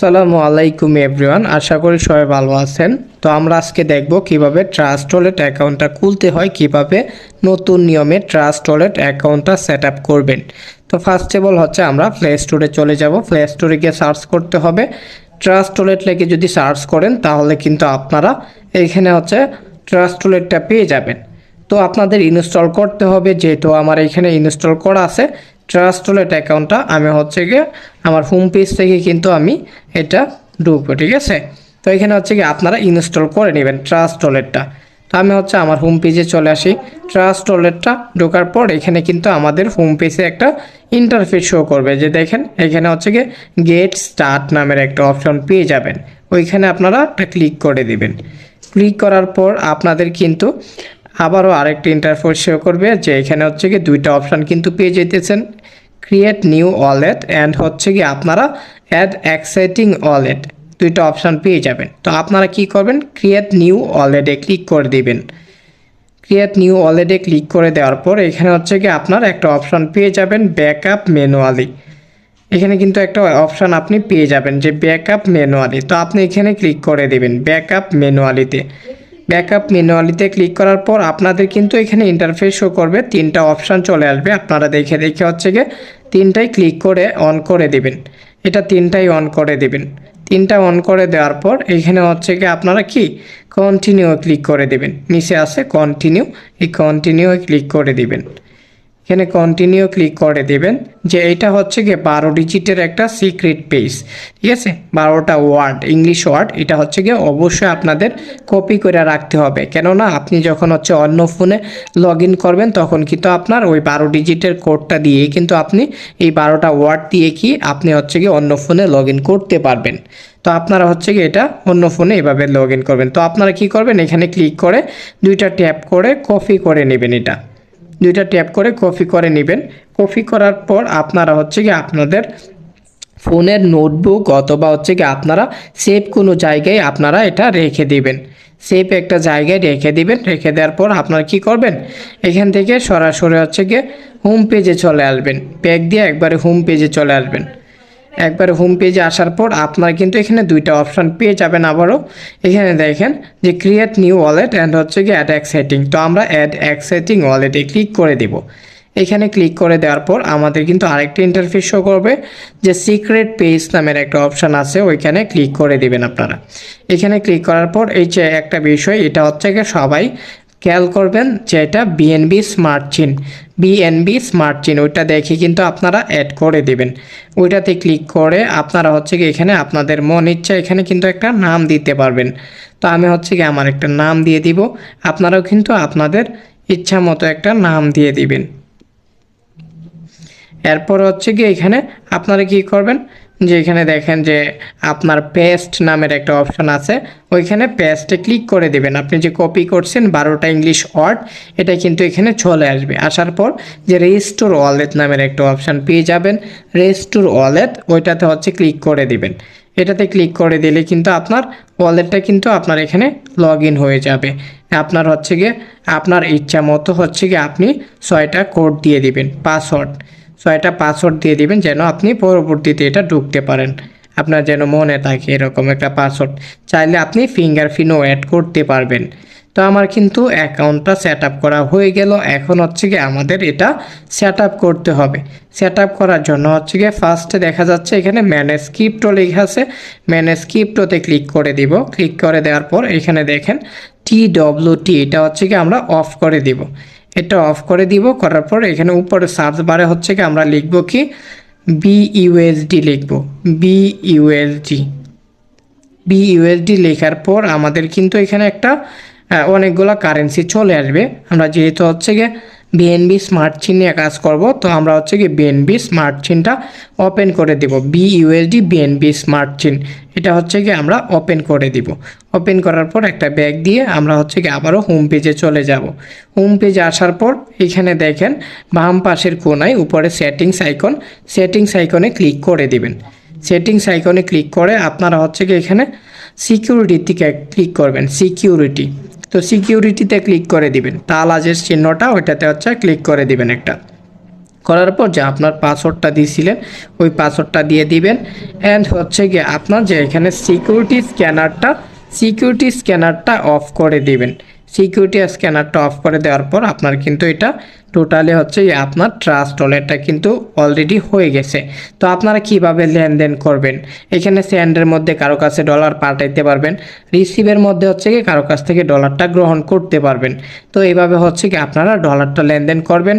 সালামু আলাইকুম এভরিওয়ান আশা করি সবাই ভালো আছেন। তো আমরা আজকে দেখব কীভাবে ট্রাস্ট ওয়ালেট অ্যাকাউন্টটা খুলতে হয়, কীভাবে নতুন নিয়মে ট্রাস্ট ওয়ালেট অ্যাকাউন্টটা সেট আপ করবেন। তো ফার্স্ট অফ অল হচ্ছে আমরা প্লে স্টোরে চলে যাব। প্লে স্টোরে গিয়ে সার্চ করতে হবে। ট্রাস্ট ওয়ালেট লেগে যদি সার্চ করেন, তাহলে কিন্তু আপনারা এখানে হচ্ছে ট্রাস্ট ওয়ালেটটা পেয়ে যাবেন। তো আপনাদের ইনস্টল করতে হবে, যেহেতু আমার এখানে ইনস্টল করা আছে ট্রাস্ট অ্যাকাউন্টটা আমি হচ্ছে গিয়ে আমার হোম পেজ থেকে কিন্তু আমি এটা ঢুকবো, ঠিক আছে? তো এখানে হচ্ছে কি আপনারা ইনস্টল করে নেবেন ট্রাস্ট ওয়ালেটটা তো আমি হচ্ছে আমার হোম পেজে চলে আসি। ট্রাস্ট ওয়ালেটটা ঢোকার পর এখানে কিন্তু আমাদের হোম পেজে একটা ইন্টারফেস শো করবে। যে দেখেন, এখানে হচ্ছে গিয়ে গেট স্টার্ট নামের একটা অপশন পেয়ে যাবেন। ওইখানে আপনারা ক্লিক করে দিবেন। ক্লিক করার পর আপনাদের কিন্তু আবারও আরেকটি ইন্টারফেস শো করবে, যে এখানে হচ্ছে কি দুইটা অপশান কিন্তু পেয়ে যেতেছেন। ক্রিয়েট নিউ ওয়ালেট অ্যান্ড হচ্ছে কি আপনারা অ্যাড এক্সাইটিং ওয়ালেট দুইটা অপশান পেয়ে যাবেন। তো আপনারা কি করবেন? ক্রিয়েট নিউ ওয়ালেটে ক্লিক করে দিবেন। ক্রিয়েট নিউ ওয়ালেটে ক্লিক করে দেওয়ার পর এখানে হচ্ছে কি আপনার একটা অপশান পেয়ে যাবেন ব্যাকআপ ম্যানুয়ালি এখানে কিন্তু একটা অপশান আপনি পেয়ে যাবেন যে ব্যাকআপ ম্যানুয়ালি তো আপনি এখানে ক্লিক করে দেবেন ব্যাকআপ ম্যানুয়ালিতে ব্যাকআপ মেনুয়ালিতে ক্লিক করার পর আপনাদের কিন্তু এখানে ইন্টারফেস শো করবে। তিনটা অপশান চলে আসবে। আপনারা দেখে দেখে হচ্ছে গিয়ে তিনটাই ক্লিক করে অন করে দিবেন। এটা তিনটাই অন করে দিবেন। তিনটা অন করে দেওয়ার পর এখানে হচ্ছে গিয়ে আপনারা কি? কন্টিনিউ ক্লিক করে দেবেন। নিচে আছে কন্টিনিউ এই কন্টিনিউ ক্লিক করে দিবেন। এখানে কন্টিনিউ ক্লিক করে দেবেন, যে এটা হচ্ছে গিয়ে বারো ডিজিটের একটা সিক্রেট পেজ ঠিক আছে? বারোটা ওয়ার্ড ইংলিশ ওয়ার্ড এটা হচ্ছে গিয়ে অবশ্যই আপনাদের কপি করে রাখতে হবে। কেননা আপনি যখন হচ্ছে অন্য ফোনে লগ করবেন, তখন কিন্তু আপনার ওই বারো ডিজিটের কোডটা দিয়ে কিন্তু আপনি এই বারোটা ওয়ার্ড দিয়ে কি আপনি হচ্ছে গিয়ে অন্য ফোনে লগ করতে পারবেন। তো আপনারা হচ্ছে কি এটা অন্য ফোনে এভাবে লগ করবেন। তো আপনারা কি করবেন? এখানে ক্লিক করে দুইটা ট্যাপ করে কপি করে নেবেন এটা। দুইটা ট্যাপ করে কপি করে নেবেন। কপি করার পর আপনারা হচ্ছে কি আপনাদের ফোনের নোটবুক অথবা হচ্ছে কি আপনারা সেভ কোনো জায়গায় আপনারা এটা রেখে দিবেন। সেভ একটা জায়গায় রেখে দিবেন। রেখে দেওয়ার পর আপনারা কি করবেন? এখান থেকে সরাসরি হচ্ছে গিয়ে হোম পেজে চলে আসবেন। প্যাক দিয়ে একবারে হোম পেজে চলে আসবেন। একবারে হোম পেজে আসার পর আপনার কিন্তু এখানে দুইটা অপশন পেয়ে যাবেন আবারও। এখানে দেখেন যে ক্রিয়েট নিউ ওয়ালেট অ্যান্ড হচ্ছে কি অ্যাড এক্সাইটিং তো আমরা অ্যাড এক্সাইটিং ওয়ালেটে ক্লিক করে দেব। এখানে ক্লিক করে দেওয়ার পর আমাদের কিন্তু আরেকটা ইন্টারফেস শো করবে, যে সিক্রেট পেজ নামের একটা অপশান আছে, ওইখানে ক্লিক করে দিবেন আপনারা। এখানে ক্লিক করার পর এই যে একটা বিষয়, এটা হচ্ছে কি সবাই খেয়াল করবেন যে এটা BNB smart chain BNB smart chain ওইটা দেখে কিন্তু আপনারা অ্যাড করে দিবেন। ওইটাতে ক্লিক করে আপনারা হচ্ছে কি এখানে আপনাদের মন ইচ্ছা এখানে কিন্তু একটা নাম দিতে পারবেন। তো আমি হচ্ছে কি আমার একটা নাম দিয়ে দিব, আপনারাও কিন্তু আপনাদের ইচ্ছা মতো একটা নাম দিয়ে দিবেন। এরপর হচ্ছে কি এখানে আপনারা কি করবেন? যে এখানে দেখেন যে আপনার পেস্ট নামের একটা অপশন আছে। ওইখানে পেস্টে ক্লিক করে দেবেন। আপনি যে কপি করছেন বারোটা ইংলিশ ওয়ার্ড এটা কিন্তু এখানে চলে আসবে। আসার পর যে রেজিস্টোর ওয়ালেট নামের একটা অপশান পেয়ে যাবেন। রেজিস্টোর ওয়ালেট ওইটাতে হচ্ছে ক্লিক করে দিবেন। এটাতে ক্লিক করে দিলে কিন্তু আপনার ওয়ালেটটা কিন্তু আপনার এখানে লগ হয়ে যাবে। আপনার হচ্ছে গিয়ে, আপনার ইচ্ছা মতো হচ্ছে গিয়ে আপনি ছয়টা কোড দিয়ে দিবেন পাসওয়ার্ড ছয়টা পাসওয়ার্ড দিয়ে দিবেন যেন আপনি পরবর্তীতে এটা ঢুকতে পারেন। আপনার যেন মনে থাকে এরকম একটা পাসওয়ার্ড চাইলে আপনি ফিঙ্গারপ্রিন্টও অ্যাড করতে পারবেন। তো আমার কিন্তু অ্যাকাউন্টটা সেট করা হয়ে গেল। এখন হচ্ছে গিয়ে আমাদের এটা সেট করতে হবে। সেট করার জন্য হচ্ছে গিয়ে ফার্স্টে দেখা যাচ্ছে এখানে ম্যানেজ ক্রিপ্টো লেখা আছে। ম্যানেজ ক্রিপ্টোতে ক্লিক করে দিব। ক্লিক করে দেওয়ার পর এখানে দেখেন টি ডব্লিউ টি এটা হচ্ছে কি আমরা অফ করে দিব। এটা অফ করে দিব, করার পর এখানে উপরে সার্চ বারে হচ্ছে কি আমরা লিখব কি? বি ইউএসডি লিখব বি ইউএসডি বি ইউএসডি লেখার পর আমাদের কিন্তু এখানে একটা অনেকগুলো কারেন্সি চলে আসবে। আমরা যেহেতু হচ্ছে গিয়ে বিএনবি স্মার্ট চিন নিয়ে কাজ করব। তো আমরা হচ্ছে কি বিএনবি স্মার্ট চিনটা ওপেন করে দিব। বি ইউএসডি বিএনবি স্মার্ট চিন এটা হচ্ছে কি আমরা ওপেন করে দিব। ওপেন করার পর একটা ব্যাগ দিয়ে আমরা হচ্ছে কি আবারও হোম পেজে চলে যাব। হোম পেজে আসার পর এখানে দেখেন বাম পাশের কোনায় উপরে সেটিংস আইকন সেটিংস আইকনে ক্লিক করে দিবেন। সেটিংস আইকনে ক্লিক করে আপনারা হচ্ছে কি এখানে সিকিউরিটির দিকে ক্লিক করবেন। সিকিউরিটি তো সিকিউরিটিতে ক্লিক করে দিবেন। তালাজের চিহ্নটা ওইটাতে হচ্ছে ক্লিক করে দিবেন একটা। করার পর যে আপনার পাসওয়ার্ডটা দিয়েছিলেন ওই পাসওয়ার্ডটা দিয়ে দিবেন। অ্যান্ড হচ্ছে গিয়ে আপনার যে এখানে সিকিউরিটি স্ক্যানারটা সিকিউরিটি স্ক্যানারটা অফ করে দিবেন। সিকিউরিটি স্ক্যানারটা অফ করে দেওয়ার পর আপনার কিন্তু এটা টোটালি হচ্ছে আপনার ট্রাস্ট ওয়ালেটটা কিন্তু অলরেডি হয়ে গেছে। তো আপনারা কীভাবে লেনদেন করবেন? এখানে স্যান্ডের মধ্যে কারও কাছে ডলার পাঠাইতে পারবেন রিসিভের মধ্যে হচ্ছে কি কারও কাছ থেকে ডলারটা গ্রহণ করতে পারবেন। তো এইভাবে হচ্ছে কি আপনারা ডলারটা লেনদেন করবেন।